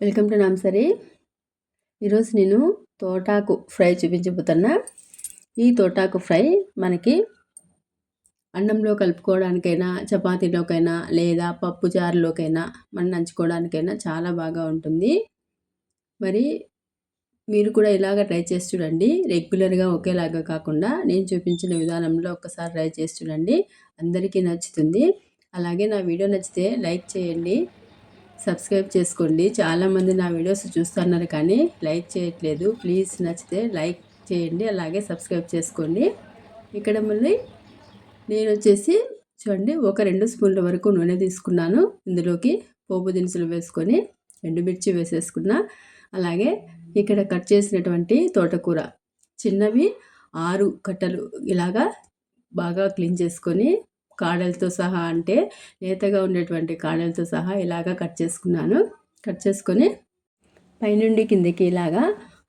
Welcome to నామ్సరీ. ఈరోజు నేను తోటాకు ఫ్రై చూపించబోతున్నా. ఈ తోటాకు ఫ్రై మనకి అన్నంలో కలుపుకోవడానికైనా చపాతీలోకైనా లేదా పప్పు చారులోకైనా మనం నంచుకోవడానికైనా చాలా బాగా ఉంటుంది. మరి మీరు కూడా ఇలాగ ట్రై చేసి చూడండి. రెగ్యులర్గా ఒకేలాగా కాకుండా నేను చూపించిన విధానంలో ఒకసారి ట్రై చేసి చూడండి. అందరికీ నచ్చుతుంది. అలాగే నా వీడియో నచ్చితే లైక్ చేయండి. సబ్స్క్రైబ్ చేసుకోండి. చాలామంది నా వీడియోస్ చూస్తున్నారు కానీ లైక్ చేయట్లేదు. ప్లీజ్ నచ్చితే లైక్ చేయండి. అలాగే సబ్స్క్రైబ్ చేసుకోండి. ఇక్కడ మళ్ళీ నేను వచ్చేసి చూడండి ఒక రెండు స్పూన్ల వరకు నూనె తీసుకున్నాను. ఇందులోకి పోపు దినుసులు వేసుకొని ఎండుమిర్చి వేసేసుకున్నా. అలాగే ఇక్కడ కట్ చేసినటువంటి తోటకూర. చిన్నవి ఆరు కట్టలు ఇలాగా బాగా క్లీన్ చేసుకొని కాడలతో సహా అంటే లేతగా ఉండేటువంటి కాడలతో సహా ఇలాగా కట్ చేసుకున్నాను. కట్ చేసుకొని పైనుండి కిందకి ఇలాగా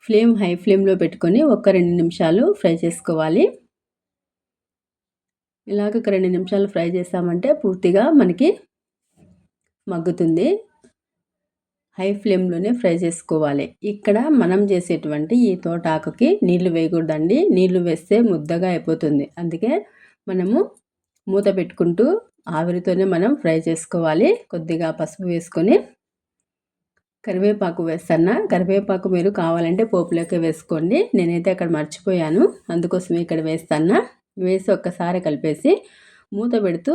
ఫ్లేమ్ హై ఫ్లేమ్లో పెట్టుకొని ఒక రెండు నిమిషాలు ఫ్రై చేసుకోవాలి. ఇలాగ ఒక రెండు నిమిషాలు ఫ్రై చేసామంటే పూర్తిగా మనకి మగ్గుతుంది. హై ఫ్లేమ్లోనే ఫ్రై చేసుకోవాలి. ఇక్కడ మనం చేసేటువంటి ఈ తోటాకుకి నీళ్ళు వేయకూడదండి. నీళ్ళు వేస్తే ముద్దగా అయిపోతుంది. అందుకే మనము మూత పెట్టుకుంటూ ఆవిరితోనే మనం ఫ్రై చేసుకోవాలి. కొద్దిగా పసుపు వేసుకొని కరివేపాకు వేస్తాను కరివేపాకు మీరు కావాలంటే పోపులోకి వేసుకోండి. నేనైతే అక్కడ మర్చిపోయాను. అందుకోసమే ఇక్కడ వేస్తాను వేసి ఒక్కసారి కలిపేసి మూత పెడుతూ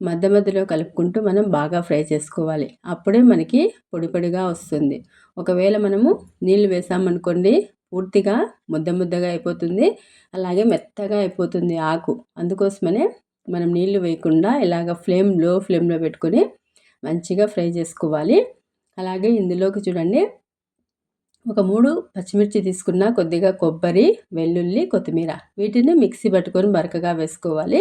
మధ్య మధ్యలో కలుపుకుంటూ మనం బాగా ఫ్రై చేసుకోవాలి. అప్పుడే మనకి పొడి పొడిగా వస్తుంది. ఒకవేళ మనము నీళ్ళు వేసామనుకోండి పూర్తిగా ముద్ద ముద్దగా అయిపోతుంది. అలాగే మెత్తగా అయిపోతుంది ఆకు. అందుకోసమనే మనం నీళ్ళు వేయకుండా ఇలాగ ఫ్లేమ్లో ఫ్లేమ్లో పెట్టుకొని మంచిగా ఫ్రై చేసుకోవాలి. అలాగే ఇందులోకి చూడండి. ఒక మూడు పచ్చిమిర్చి తీసుకున్న కొద్దిగా కొబ్బరి వెల్లుల్లి కొత్తిమీర. వీటిని మిక్సీ పట్టుకొని బరకగా వేసుకోవాలి.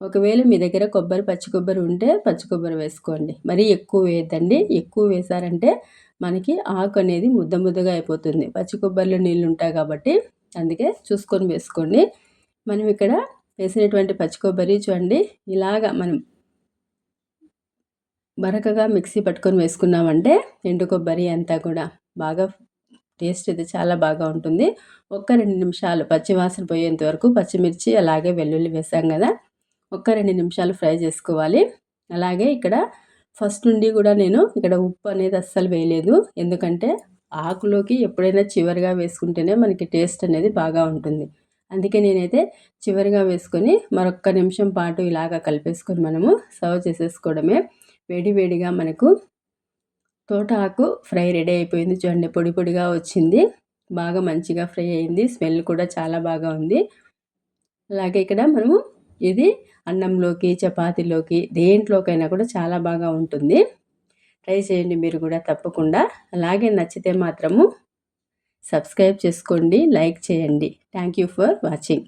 ఒకవేళ మీ దగ్గర కొబ్బరి పచ్చి కొబ్బరి ఉంటే పచ్చి కొబ్బరి వేసుకోండి. మరీ ఎక్కువ వేయద్దండి. ఎక్కువ వేసారంటే మనకి ఆకు అనేది ముద్ద ముద్దగా అయిపోతుంది. పచ్చి కొబ్బరిలో నీళ్ళు ఉంటాయి కాబట్టి అందుకే చూసుకొని వేసుకోండి. మనం ఇక్కడ వేసినటువంటి పచ్చి కొబ్బరి చూడండి. ఇలాగా మనం బరకగా మిక్సీ పట్టుకొని వేసుకున్నామంటే ఎండు కొబ్బరి అంతా కూడా బాగా టేస్ట్ అయితే చాలా బాగా ఉంటుంది. ఒక్క రెండు నిమిషాలు పచ్చివాసన పోయేంత వరకు పచ్చిమిర్చి అలాగే వెల్లుల్లి వేసాం కదా. ఒక్క రెండు నిమిషాలు ఫ్రై చేసుకోవాలి. అలాగే ఇక్కడ ఫస్ట్ నుండి కూడా నేను ఇక్కడ ఉప్పు అనేది అస్సలు వేయలేదు. ఎందుకంటే ఆకులోకి ఎప్పుడైనా చివరిగా వేసుకుంటేనే మనకి టేస్ట్ అనేది బాగా ఉంటుంది. అందుకే నేనైతే చివరిగా వేసుకొని మరొక్క నిమిషం పాటు ఇలాగ కలిపేసుకొని మనము సర్వ్ చేసేసుకోవడమే. వేడి వేడిగా మనకు తోట ఆకు ఫ్రై రెడీ అయిపోయింది చూడండి. పొడి పొడిగా వచ్చింది. బాగా మంచిగా ఫ్రై అయింది. స్మెల్ కూడా చాలా బాగా ఉంది. అలాగే ఇక్కడ మనము ఇది అన్నంలోకి చపాతీలోకి దేంట్లోకైనా కూడా చాలా బాగా ఉంటుంది. ట్రై చేయండి మీరు కూడా తప్పకుండా. అలాగే నచ్చితే మాత్రము సబ్స్క్రైబ్ చేసుకోండి లైక్ చేయండి. Thank you for watching